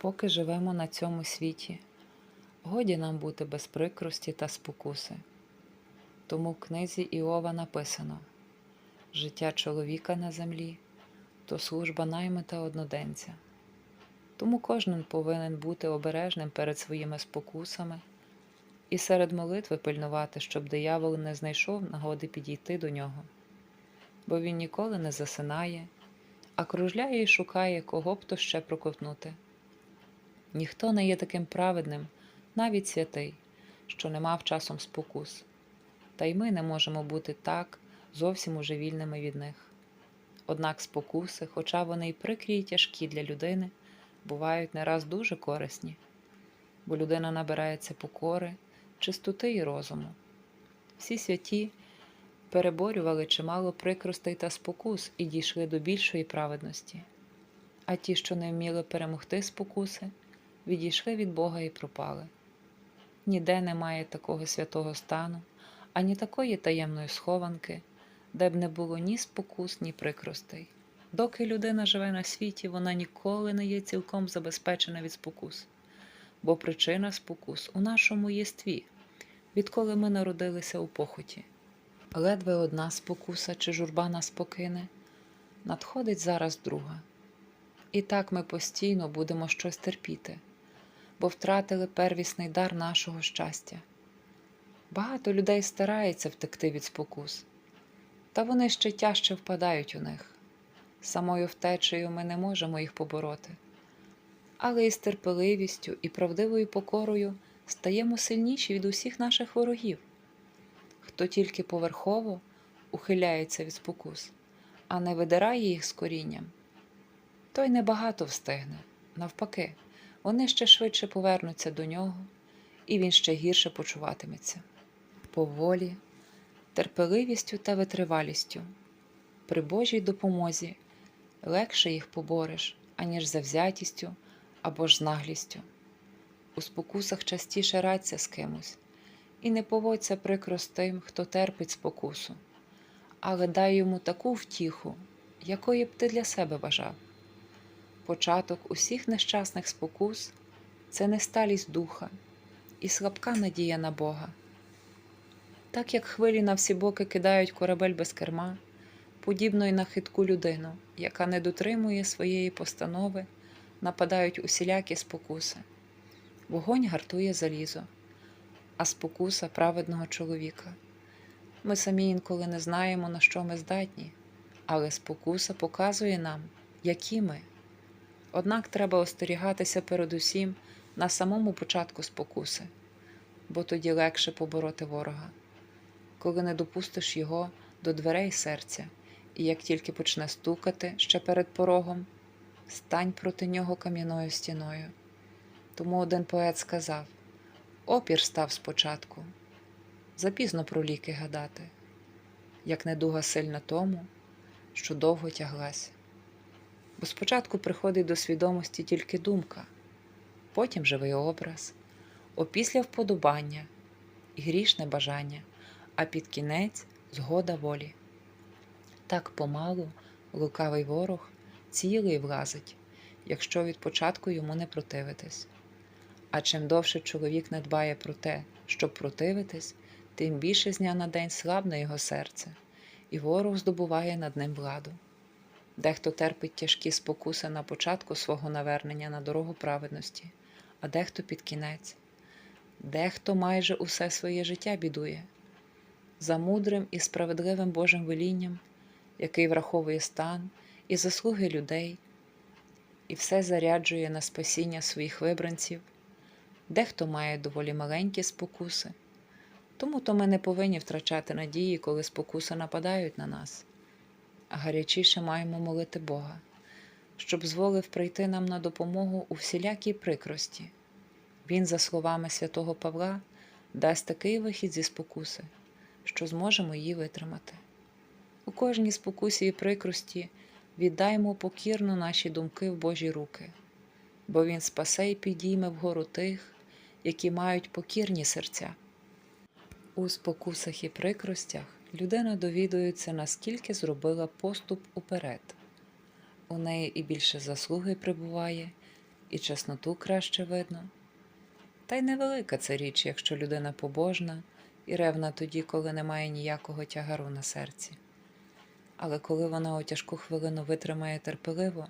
Поки живемо на цьому світі, годі нам бути без прикрості та спокуси. Тому в книзі Іова написано: життя чоловіка на землі то служба наймита одноденця. Тому кожен повинен бути обережним перед своїми спокусами і серед молитви пильнувати, щоб диявол не знайшов нагоди підійти до нього, бо він ніколи не засинає, а кружляє і шукає, кого б то ще проковтнути. Ніхто не є таким праведним, навіть святий, що не мав часом спокус, та й ми не можемо бути так зовсім уже вільними від них. Однак спокуси, хоча вони й прикрі й тяжкі для людини, бувають не раз дуже корисні, бо людина набирається покори, чистоти й розуму. Всі святі переборювали чимало прикростей та спокус і дійшли до більшої праведності, а ті, що не вміли перемогти спокуси, відійшли від Бога і пропали. Ніде немає такого святого стану, ані такої таємної схованки, де б не було ні спокус, ні прикростей. Доки людина живе на світі, вона ніколи не є цілком забезпечена від спокус, бо причина спокус у нашому єстві, відколи ми народилися у похоті. Ледве одна спокуса чи журба нас покине, надходить зараз друга. І так ми постійно будемо щось терпіти, бо втратили первісний дар нашого щастя. Багато людей старається втекти від спокус, та вони ще тяжче впадають у них. Самою втечею ми не можемо їх побороти, але із терпеливістю і правдивою покорою стаємо сильніші від усіх наших ворогів. Хто тільки поверхово ухиляється від спокус, а не видирає їх з корінням, той небагато встигне. Навпаки, вони ще швидше повернуться до нього, і він ще гірше почуватиметься. Поволі, терпеливістю та витривалістю, при Божій допомозі легше їх побореш, аніж завзятістю або ж наглістю. У спокусах частіше радься з кимось, і не поводься прикро з тим, хто терпить спокусу, але дай йому таку втіху, якої б ти для себе бажав. Початок усіх нещасних спокус це несталість духа і слабка надія на Бога. Так як хвилі на всі боки кидають корабель без керма, подібно й на хитку людину, яка не дотримує своєї постанови, нападають усілякі спокуси. Вогонь гартує залізо, а спокуса праведного чоловіка. Ми самі інколи не знаємо, на що ми здатні, але спокуса показує нам, які ми. Однак треба остерігатися передусім на самому початку спокуси, бо тоді легше побороти ворога, коли не допустиш його до дверей серця, і як тільки почне стукати ще перед порогом, стань проти нього кам'яною стіною. Тому один поет сказав: опір став спочатку, запізно про ліки гадати, як недуга сильна тому, що довго тяглась. Бо спочатку приходить до свідомості тільки думка, потім живий образ, опісля вподобання і грішне бажання, а під кінець згода волі. Так помалу лукавий ворог цілий влазить, якщо від початку йому не противитись. А чим довше чоловік не дбає про те, щоб противитись, тим більше з дня на день слабне його серце, і ворог здобуває над ним владу. Дехто терпить тяжкі спокуси на початку свого навернення на дорогу праведності, а дехто під кінець, дехто майже усе своє життя бідує. За мудрим і справедливим Божим велінням, який враховує стан і заслуги людей, і все заряджує на спасіння своїх вибранців, дехто має доволі маленькі спокуси, тому то ми не повинні втрачати надії, коли спокуси нападають на нас гарячіше маємо молити Бога, щоб зволив прийти нам на допомогу у всілякій прикрості. Він, за словами святого Павла, дасть такий вихід зі спокуси, що зможемо її витримати. У кожній спокусі і прикрості віддаймо покірно наші думки в Божі руки, бо Він спасе й підійме вгору тих, які мають покірні серця. У спокусах і прикростях людина довідується, наскільки зробила поступ уперед. У неї і більше заслуги прибуває, і чесноту краще видно. Та й невелика це річ, якщо людина побожна і ревна тоді, коли немає ніякого тягару на серці. Але коли вона у тяжку хвилину витримає терпеливо,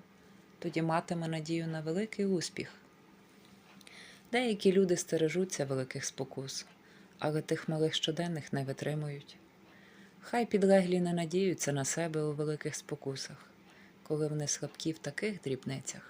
тоді матиме надію на великий успіх. Деякі люди стережуться великих спокус, але тих малих щоденних не витримують. Хай підлеглі не надіються на себе у великих спокусах, коли вони слабкі в таких дрібницях.